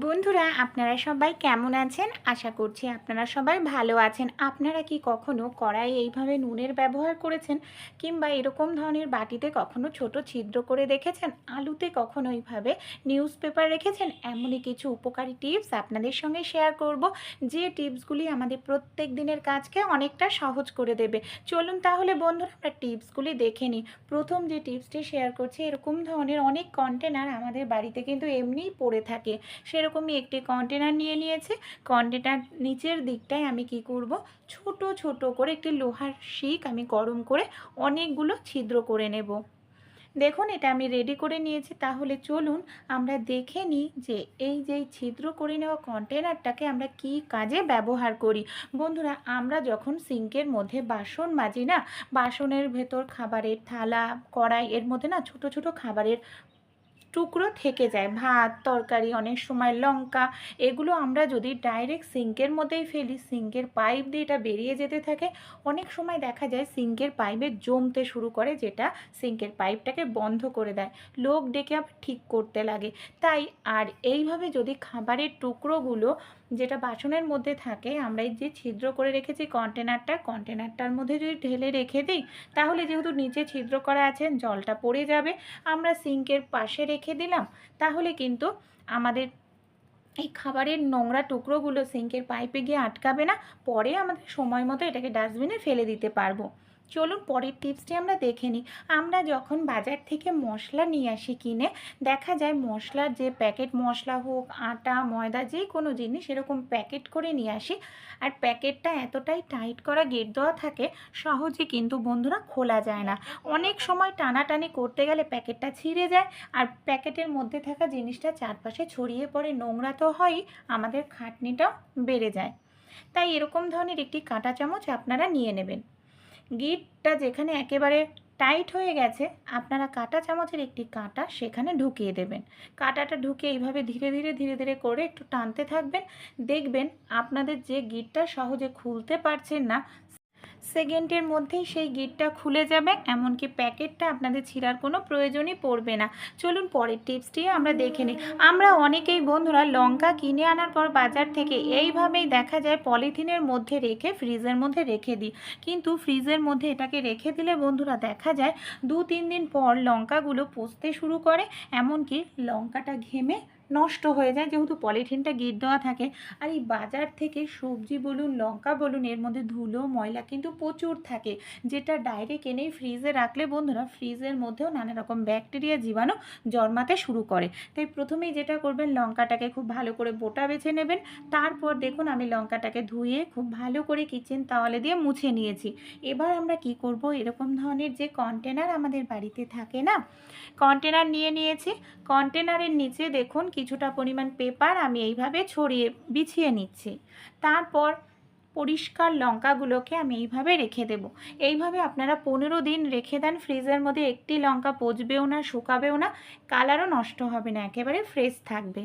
বন্ধুরা, আপনারা সবাই কেমন আছেন? আশা করছি আপনারা সবাই ভালো আছেন। আপনারা কি কখনো কড়াই এইভাবে নুনের ব্যবহার করেছেন? কিংবা এরকম ধরনের বাটিতে কখনো ছোট ছিদ্র করে দেখেছেন? আলুতে কখনো এইভাবে নিউজ পেপার রেখেছেন? এমনই কিছু উপকারী টিপস আপনাদের সঙ্গে শেয়ার করব, যে টিপসগুলি আমাদের প্রত্যেক দিনের কাজকে অনেকটা সহজ করে দেবে। চলুন তাহলে বন্ধুরা, আমরা টিপসগুলি দেখে নিই। প্রথম যে টিপসটি শেয়ার করছি, এরকম ধরনের অনেক কন্টেনার আমাদের বাড়িতে কিন্তু এমনিই পড়ে থাকে। সেরকমই একটি কন্টেনার নিয়ে নিয়েছি। কন্টেনার নিচের দিকটায় আমি কি করব? ছোট ছোট করে একটি লোহার শিক আমি গরম করে অনেকগুলো ছিদ্র করে নেব। দেখুন, এটা আমি রেডি করে নিয়েছি। তাহলে চলুন আমরা দেখে নিই যে এই যে ছিদ্র করে নেওয়া কন্টেনারটাকে আমরা কি কাজে ব্যবহার করি। বন্ধুরা, আমরা যখন সিঙ্কের মধ্যে বাসন মাজি না, বাসনের ভেতর খাবারের থালা, কড়াই, এর মধ্যে না ছোট ছোট খাবারের টুকরো থেকে যায়। ভাত, তরকারি, অনেক সময় লঙ্কা, এগুলো আমরা যদি ডাইরেক্ট সিঙ্কের মধ্যেই ফেলি সিঙ্কের পাইপ দিয়ে এটা বেরিয়ে যেতে থাকে, অনেক সময় দেখা যায় সিঙ্কের পাইপে জমতে শুরু করে, যেটা সিঙ্কের পাইপটাকে বন্ধ করে দেয়। লোক ডেকে ঠিক করতে লাগে। তাই আর এইভাবে যদি খাবারের টুকরোগুলো যেটা বাসনের মধ্যে থাকে, আমরা এই যে ছিদ্র করে রেখেছি কন্টেনারটা কন্টেনারটার মধ্যে যদি ঢেলে রেখে দিই, তাহলে যেহেতু নিচে ছিদ্র করা আছে, জলটা পড়ে যাবে। আমরা সিঙ্কের পাশে রেখে দিলাম, তাহলে কিন্তু আমাদের এই খাবারের নোংরা টুকরোগুলো সিঙ্কের পাইপে গিয়ে আটকাবে না, পরে আমাদের সময় মতো এটাকে ডাস্টবিনে ফেলে দিতে পারব। চলুন পরের টিপসটি আমরা দেখে নিই। আমরা যখন বাজার থেকে মশলা নিয়ে আসি কিনে, দেখা যায় মশলার যে প্যাকেট মশলা হোক, আটা, ময়দা যে কোনো জিনিস এরকম প্যাকেট করে নিয়ে আসি। আর প্যাকেটটা এতটাই টাইট করা গেট দেওয়া থাকে, সহজে কিন্তু বন্ধুরা খোলা যায় না। অনেক সময় টানাটানি করতে গেলে প্যাকেটটা ছিঁড়ে যায়। আর প্যাকেটের মধ্যে থাকা জিনিসটা চারপাশে ছড়িয়ে পড়ে, নোংরা তো হয়ই, আমাদের খাটনিটাও বেড়ে যায়। তাই এরকম ধরনের একটি কাঁটা চামচ আপনারা নিয়ে নেবেন। গিটটা যেখানে একেবারে টাইট হয়ে গেছে, আপনারা কাটা চামচের একটি কাঁটা সেখানে ঢুকিয়ে দেবেন। কাঁটাটা ঢুকে এইভাবে ধীরে ধীরে ধীরে ধীরে করে একটু টানতে থাকবেন। দেখবেন আপনাদের যে গিটটা সহজে খুলতে পারছেন না সেকেন্ডের মধ্যেই সেই গিটটা খুলে যাবে, এমনকি প্যাকেটটা আপনাদের ছিঁড়ার কোনো প্রয়োজনই পড়বে না। চলুন পরের টিপসটি আমরা দেখে নিই। আমরা অনেকেই বন্ধুরা লঙ্কা কিনে আনার পর বাজার থেকে এইভাবেই দেখা যায় পলিথিনের মধ্যে রেখে, ফ্রিজের মধ্যে রেখে দিই। কিন্তু ফ্রিজের মধ্যে এটাকে রেখে দিলে বন্ধুরা দেখা যায় দু তিন দিন পর লঙ্কাগুলো পচতে শুরু করে, এমনকি লঙ্কাটা ঘেমে নষ্ট হয়ে যায়। যেহেতু পলিথিনটা গিট দেওয়া থাকে। আর এই বাজার থেকে সবজি বলুন, লঙ্কা বলুন, এর মধ্যে ধুলো, ময়লা কিন্তু প্রচুর থাকে। যেটা ডাইরেক্ট এনেই ফ্রিজে রাখলে বন্ধুরা ফ্রিজের মধ্যেও নানা রকম ব্যাকটেরিয়া জীবাণু জন্মাতে শুরু করে। তাই প্রথমেই যেটা করবেন, লঙ্কাটাকে খুব ভালো করে বোটা বেছে নেবেন। তারপর দেখুন, আমি লঙ্কাটাকে ধুয়ে খুব ভালো করে কিচেন তাওয়ালে দিয়ে মুছে নিয়েছি। এবার আমরা কি করব? এরকম ধরনের যে কন্টেনার আমাদের বাড়িতে থাকে না? কন্টেনার নিয়ে নিয়েছি। কন্টেনারের নিচে দেখুন কিছুটা পরিমাণ পেপার আমি এইভাবে ছড়িয়ে বিছিয়ে নিচ্ছি। তারপর পরিষ্কার লঙ্কাগুলোকে আমি এইভাবে রেখে দেব। এইভাবে আপনারা পনেরো দিন রেখে দেন ফ্রিজের মধ্যে। একটি লঙ্কা পচবেও না, শুকাবেও না, কালারও নষ্ট হবে না, একেবারে ফ্রেশ থাকবে।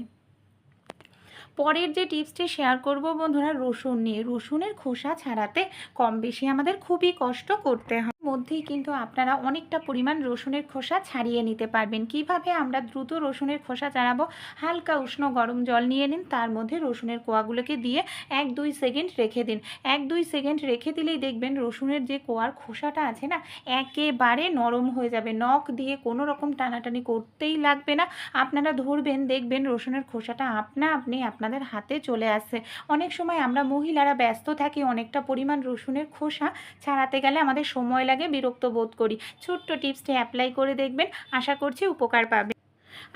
পরের যে টিপসটি শেয়ার করব বন্ধুরা, রসুন নিয়ে। রসুনের খোসা ছাড়াতে কম বেশি আমাদের খুবই কষ্ট করতে হয়। মধ্যেই কিন্তু আপনারা অনেকটা পরিমাণ রসুনের খোসা ছাড়িয়ে নিতে পারবেন। কীভাবে আমরা দ্রুত রসুনের খোসা ছাড়াবো? হালকা উষ্ণ গরম জল নিয়ে নিন, তার মধ্যে রসুনের কোয়াগুলোকে দিয়ে এক দুই সেকেন্ড রেখে দিন। এক দুই সেকেন্ড রেখে দিলেই দেখবেন রসুনের যে কোয়ার খোসাটা আছে না, একেবারে নরম হয়ে যাবে। নখ দিয়ে কোনো রকম টানাটানি করতেই লাগবে না। আপনারা ধরবেন, দেখবেন রসুনের খোসাটা আপনা আপনি আপনাদের হাতে চলে আসছে। অনেক সময় আমরা মহিলারা ব্যস্ত থাকি, অনেকটা পরিমাণ রসুনের খোসা ছাড়াতে গেলে আমাদের সময় লাগে। বিরক্ত বোধ করি। ছোট্ট টিপসটি অ্যাপ্লাই করে দেখবেন, আশা করছি উপকার পাবে।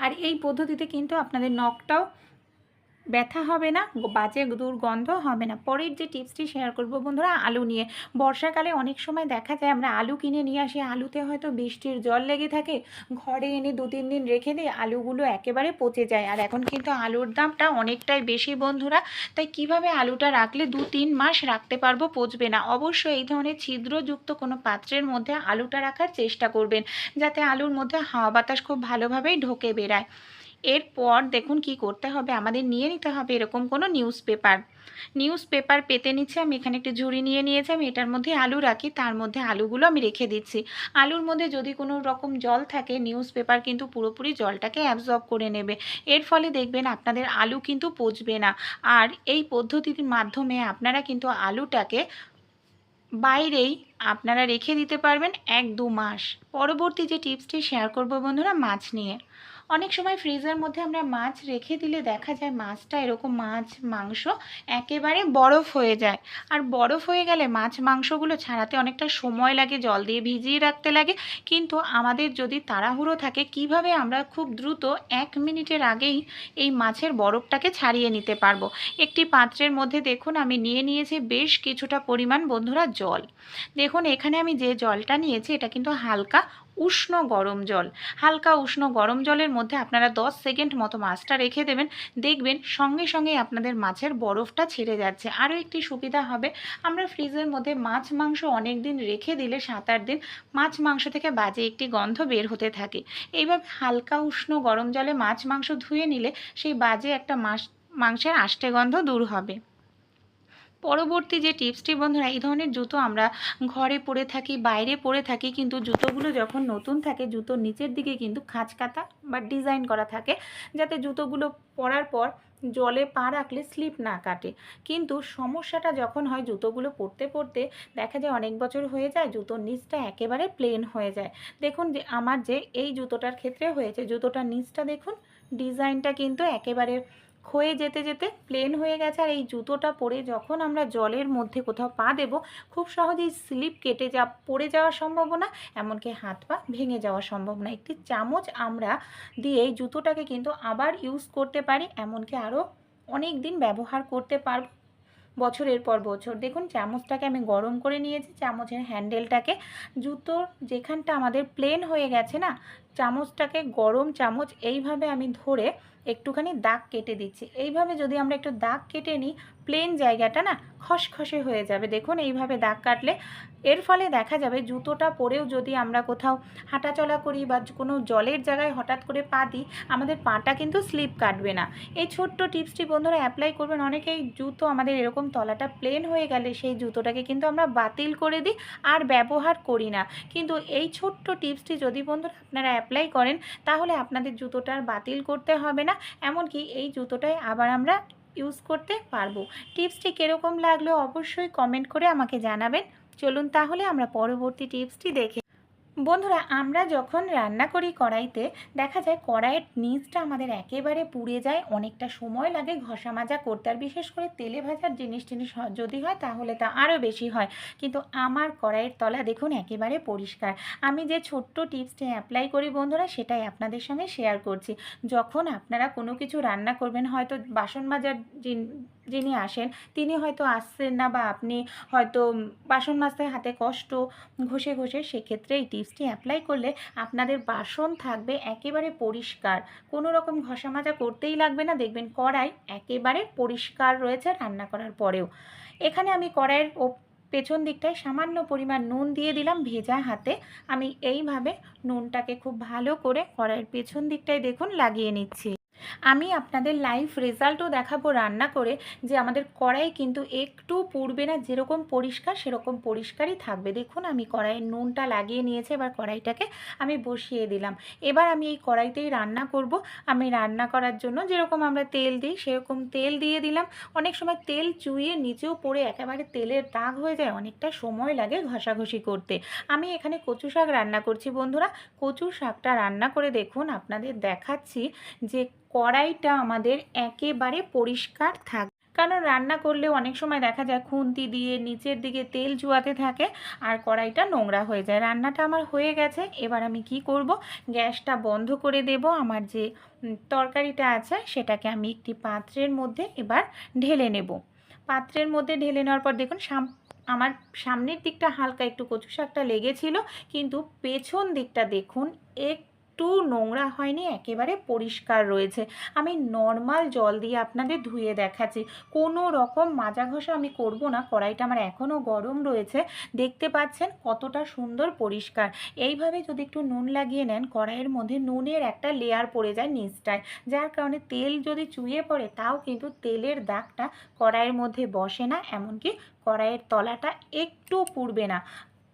আর এই পদ্ধতিতে কিন্তু আপনাদের নখটাও ব্যথা হবে না বাজে দুর্গন্ধ হবে না। পরের যে টিপসটি শেয়ার করব বন্ধুরা, আলু নিয়ে। বর্ষাকালে অনেক সময় দেখা যায় আমরা আলু কিনে নিয়ে আসি, আলুতে হয়তো বৃষ্টির জল লেগে থাকে। ঘরে এনে দু, তিন দিন রেখে দিই, আলুগুলো একেবারে পচে যায়। আর এখন কিন্তু আলুর দামটা অনেকটাই বেশি বন্ধুরা, তাই কীভাবে আলুটা রাখলে দু, তিন মাস রাখতে পারব পচবে না? অবশ্যই এই ধরনের ছিদ্রযুক্ত কোনো পাত্রের মধ্যে আলুটা রাখার চেষ্টা করবেন, যাতে আলুর মধ্যে হাওয়া বাতাস খুব ভালোভাবেই ঢোকে বেড়ায়। এরপর দেখুন কি করতে হবে, আমাদের নিয়ে নিতে হবে এরকম কোনো নিউজ পেপার নিউজ পেপার পেতে নিচ্ছে, আমি এখানে একটি ঝুড়ি নিয়ে নিয়েছি, আমি এটার মধ্যে আলু রাখি, তার মধ্যে আলুগুলো আমি রেখে দিচ্ছি। আলুর মধ্যে যদি কোনো রকম জল থাকে নিউজ পেপার কিন্তু পুরোপুরি জলটাকে অ্যাবজর্ব করে নেবে। এর ফলে দেখবেন আপনাদের আলু কিন্তু পচবে না। আর এই পদ্ধতির মাধ্যমে আপনারা কিন্তু আলুটাকে বাইরেই আপনারা রেখে দিতে পারবেন এক দু মাস। পরবর্তী যে টিপসটি শেয়ার করব বন্ধুরা, মাছ নিয়ে। অনেক সময় ফ্রিজের মধ্যে আমরা মাছ রেখে দিলে দেখা যায় মাছটা এরকম মাছ, মাংস একেবারে বরফ হয়ে যায়। আর বরফ হয়ে গেলে মাছ, মাংসগুলো ছাড়াতে অনেকটা সময় লাগে, জল দিয়ে ভিজিয়ে রাখতে লাগে। কিন্তু আমাদের যদি তাড়াহুড়ো থাকে, কীভাবে আমরা খুব দ্রুত এক মিনিটের আগেই এই মাছের বরফটাকে ছাড়িয়ে নিতে পারব? একটি পাত্রের মধ্যে দেখুন, আমি নিয়ে নিয়েছি বেশ কিছুটা পরিমাণ বন্ধুরা জল। দেখুন, এখানে আমি যে জলটা নিয়েছি, এটা কিন্তু হালকা উষ্ণ গরম জল। হালকা উষ্ণ গরম জলের মধ্যে আপনারা 10 সেকেন্ড মতো মাছটা রেখে দেবেন। দেখবেন সঙ্গে সঙ্গে আপনাদের মাছের বরফটা ছেড়ে যাচ্ছে। আরও একটি সুবিধা হবে, আমরা ফ্রিজের মধ্যে মাছ মাংস অনেক দিন রেখে দিলে সাত আট দিন মাছ মাংস থেকে বাজে একটি গন্ধ বের হতে থাকে। এইভাবে হালকা উষ্ণ গরম জলে মাছ মাংস ধুয়ে নিলে সেই বাজে একটা মাছ, মাংসের আষ্টে গন্ধ দূর হবে। পরবর্তী যে টিপসটি, বন্ধুরা, এই ধরনের জুতো আমরা ঘরে পরে থাকি, বাইরে পরে থাকি, কিন্তু জুতোগুলো যখন নতুন থাকে, জুতোর নিচের দিকে কিন্তু খাঁচ কাটা বা ডিজাইন করা থাকে, যাতে জুতোগুলো পরার পর জলে পা রাখলে স্লিপ না কাটে। কিন্তু সমস্যাটা যখন হয় জুতোগুলো পরতে পরতে, দেখা যায় অনেক বছর হয়ে যায়, জুতোর নিচটা একেবারে প্লেন হয়ে যায়। দেখুন যে, আমার যে এই জুতোটার ক্ষেত্রে হয়েছে, জুতোটার নিচটা দেখুন, ডিজাইনটা কিন্তু একেবারে ক্ষয়ে যেতে যেতে প্লেন হয়ে গেছে আর এই জুতোটা পরে যখন আমরা জলের মধ্যে কোথাও পা দেব, খুব সহজেই স্লিপ কেটে যা, পড়ে যাওয়ার সম্ভাবনা, এমনকি হাত পা ভেঙে যাওয়ার সম্ভাবনা। একটি চামচ আমরা দিয়ে এই জুতোটাকে কিন্তু আবার ইউজ করতে পারি, এমনকি আরও অনেক দিন ব্যবহার করতে পারব, বছরের পর বছর। দেখুন, চামচটাকে আমি গরম করে নিয়েছি, চামচের হ্যান্ডেলটাকে জুতোর যেখানটা আমাদের প্লেন হয়ে গেছে না, চামচটাকে গরম চামচ এইভাবে আমি ধরে একটুখানি দাগ কেটে দিচ্ছি। এইভাবে যদি আমরা একটু দাগ কেটে নিই প্লেন জায়গাটা না খসখসে হয়ে যাবে। দেখুন, এইভাবে দাগ কাটলে এর ফলে দেখা যাবে জুতোটা পরেও যদি আমরা কোথাও হাঁটাচলা করি বা কোনো জলের জায়গায় হঠাৎ করে পা দিই, আমাদের পাটা কিন্তু স্লিপ কাটবে না। এই ছোট্ট টিপসটি বন্ধুরা অ্যাপ্লাই করবেন। অনেকেই জুতো আমাদের এরকম তলাটা প্লেন হয়ে গেলে সেই জুতোটাকে কিন্তু আমরা বাতিল করে দিই আর ব্যবহার করি না। কিন্তু এই ছোট্ট টিপসটি যদি বন্ধুরা আপনারা অ্যাপ্লাই করেন, তাহলে আপনাদের জুতোটা আর বাতিল করতে হবে না। এমনকি এই জুতোটাই আবার আমরা ইউজ করতে পারব। টিপসটি কীরকম লাগল অবশ্যই কমেন্ট করে আমাকে জানাবেন। চলুন তাহলে আমরা পরবর্তী টিপসটি দেখে বন্ধুরা, আমরা যখন রান্না করি কড়াইতে, দেখা যায় কড়াইয়ের নিচটা আমাদের একেবারে পুড়ে যায়, অনেকটা সময় লাগে ঘষা মাজা করতে। আর বিশেষ করে তেলে ভাজার জিনিস টিনিস যদি হয় তাহলে তা আরও বেশি হয়। কিন্তু আমার কড়াইয়ের তলা দেখুন একেবারে পরিষ্কার। আমি যে ছোট্ট টিপসটি অ্যাপ্লাই করি বন্ধুরা, সেটাই আপনাদের সঙ্গে শেয়ার করছি। যখন আপনারা কোনো কিছু রান্না করবেন, হয়তো বাসন মাজার যিন- আসেন, তিনি হয়তো আসছেন না বা আপনি হয়তো বাসন মাজতে হাতে কষ্ট ঘষে ঘষে সেক্ষেত্রে এই টিপসটি অ্যাপ্লাই করলে আপনাদের বাসন থাকবে একেবারে পরিষ্কার। কোনো রকম ঘষা মাজা করতেই লাগবে না, দেখবেন কড়াই একেবারে পরিষ্কার রয়েছে রান্না করার পরেও। এখানে আমি কড়াইয়ের পেছন দিকটায় সামান্য পরিমাণ নুন দিয়ে দিলাম ভেজা হাতে। আমি এইভাবে নুনটাকে খুব ভালো করে কড়াইয়ের পেছন দিকটায় দেখুন লাগিয়ে নিচ্ছি। আমি আপনাদের লাইভ রেজাল্টও দেখাবো রান্না করে যে আমাদের কড়াই কিন্তু একটু পুড়বে না, যেরকম পরিষ্কার সেরকম পরিষ্কারই থাকবে। দেখুন, আমি কড়াইয়ের নুনটা লাগিয়ে নিয়েছি, এবার কড়াইটাকে আমি বসিয়ে দিলাম। এবার আমি এই কড়াইতেই রান্না করব। আমি রান্না করার জন্য যেরকম আমরা তেল দিই, সেরকম তেল দিয়ে দিলাম। অনেক সময় তেল চুইয়ে নিচেও পড়ে একেবারে তেলের দাগ হয়ে যায়, অনেকটা সময় লাগে ঘষাঘষি করতে। আমি এখানে কচু শাক রান্না করছি। বন্ধুরা, কচু শাকটা রান্না করে দেখুন, আপনাদের দেখাচ্ছি যে কড়াইটা আমাদের একেবারে পরিষ্কার থাক। কারণ রান্না করলে অনেক সময় দেখা যায় খুন্তি দিয়ে নিচের দিকে তেল চুয়াতে থাকে আর কড়াইটা নোংরা হয়ে যায়। রান্নাটা আমার হয়ে গেছে, এবার আমি কি করব? গ্যাসটা বন্ধ করে দেব। আমার যে তরকারিটা আছে সেটাকে আমি একটি পাত্রের মধ্যে এবার ঢেলে নেব। পাত্রের মধ্যে ঢেলে নেওয়ার পর দেখুন আমার সামনের দিকটা হালকা একটু কচু শাকটা লেগেছিল, কিন্তু পেছন দিকটা দেখুন একটু নোংরা হয়নি, একেবারে পরিষ্কার রয়েছে। আমি নর্মাল জল দিয়ে আপনাদের ধুয়ে দেখাচ্ছি। কোনো রকম মাজা ঘষা আমি করব না, কড়াইটা আমার এখনও গরম রয়েছে। দেখতে পাচ্ছেন কতটা সুন্দর পরিষ্কার। এইভাবে যদি একটু নুন লাগিয়ে নেন, কড়াইয়ের মধ্যে নুনের একটা লেয়ার পড়ে যায় নিচটায়। যার কারণে তেল যদি চুইয়ে পড়ে, তাও কিন্তু তেলের দাগটা কড়াইয়ের মধ্যে বসে না, এমনকি কড়াইয়ের তলাটা একটু পুড়বে না।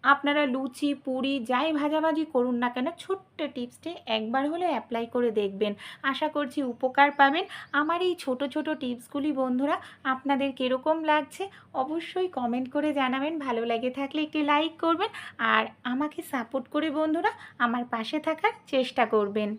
আপনারা লুচি, পুরি, যাই ভাজাভাজি করুন না কেন, ছোট্ট টিপসটি একবার হলে অ্যাপ্লাই করে দেখবেন। আশা করছি উপকার পাবেন। আমার এই ছোট ছোট টিপসগুলি বন্ধুরা, আপনাদের কীরকম লাগছে অবশ্যই কমেন্ট করে জানাবেন। ভালো লাগে থাকলে একটি লাইক করবেন আর আমাকে সাপোর্ট করে বন্ধুরা, আমার পাশে থাকার চেষ্টা করবেন।